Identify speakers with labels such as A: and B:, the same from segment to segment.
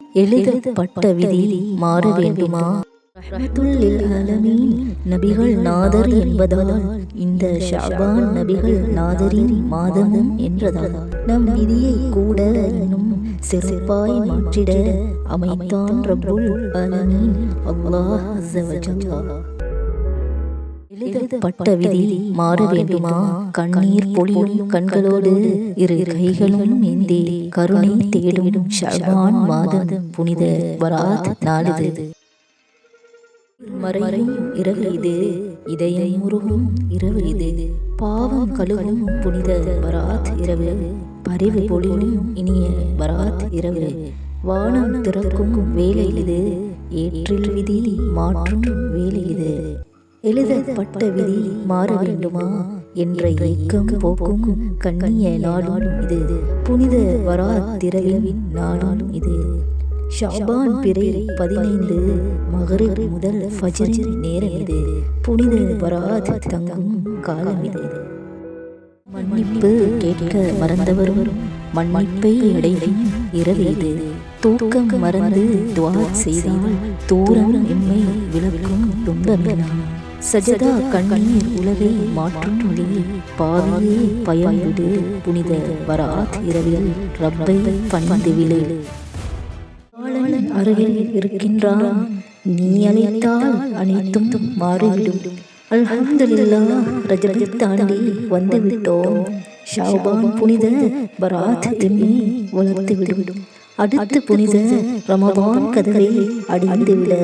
A: எழுதப்பட்ட விதி மாற வேண்டுமா? நபிகள் நாதர் என்பதால் இந்த ஷாபான் நபிகள் நாதரின் மாதமும் என்றதால் நம் விதியை கூட இன்னும் சிறப்பாய் மாற்றிட அமைத்தான் ரப்புல் ஆலமீன் அல்லாஹ் எழுதப்பட்ட விதி மாற வேண்டுமா? கண்ணீர் பொழியும் கண்களோடு இரு கைகளும் ஏந்தி கருணை தேடும் ஷாபான் மாதம் புனித பராத் நாளிது. மறையும் இரவு இது. இதயம் உருகும் இரவு இது. பாவம் கழுவும் புனித பராத் இரவு. பரிவு பொழியும் இனிய பராத் இரவு. வானம் திறக்கும் வேலை இது. ஏற்றில் விதி மாற்றும் வேலை இது. எழுதப்பட்ட விதி மாற வேண்டுமா? என்ற ஏக்கம் போக்கும் கண்ணிய நாளும் இது. புனித வராத்திரவின் நாளும் இது. ஷாபான் பிறை பதினைந்து மகரிப் முதல் ஃபஜ்ரின் நேரம் இது. புனித வராத் தங்கும் காலம் இது. மன்னிப்பு கேட்க மறந்தவரும் மன்னிப்பை அடையும் இரவு இது. தூக்கம் மறந்து துவா செய்தால் தூரம் எம்மை விளக்கும் துன்பமெல்லாம் சஜதா கண்ணீர் உலகை மாற்றும் ஒளி பாவியே பயம் விடு புனித வராத் இரவில் ரப்பை பணிந்து விழு ஆளன் அருகில் இருக்கின்றான். நீ அழைத்தால் அனைத்தும் மாறிவிடும். அல்ஹம்துலில்லாஹ் ரஜபை தாண்டி வந்து விட்டோம் ஷாபான் புனித பராத் எம்மை வளர்த்து விடும் அடுத்து புனித ரமபான் கதவை அடிந்து விட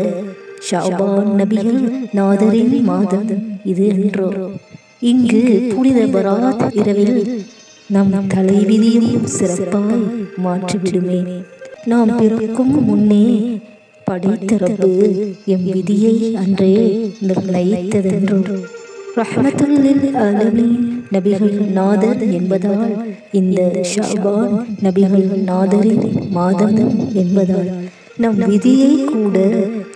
A: ஷாபான் நபிகள் நாதரின் மாதம் இது என்றோ. இங்கு புனித பராத் இரவில் நம் தலைவிதியும் சிறப்பாய் மாற்றிவிடுமே. நாம் பிறக்கும் முன்னே படைத்தரப்பு எம் விதியை அன்றே நிர்ணயித்ததென்றோ. ரஹ்மத்துல்லில் ஆலமீன் நபிகள் நாதர் என்பதால் இந்த ஷாபான் நபிகள் நாதரின் மாதம் என்பதால் நம் விதியை கூட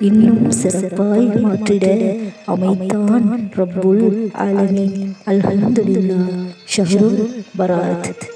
A: இன்னும் சிறப்பாய் மாற்றிட அமைத்தான் ரப்புல் ஆலமீன். அல்ஹம்துலில்லாஹ். ஷஹ்ருல் பராத்.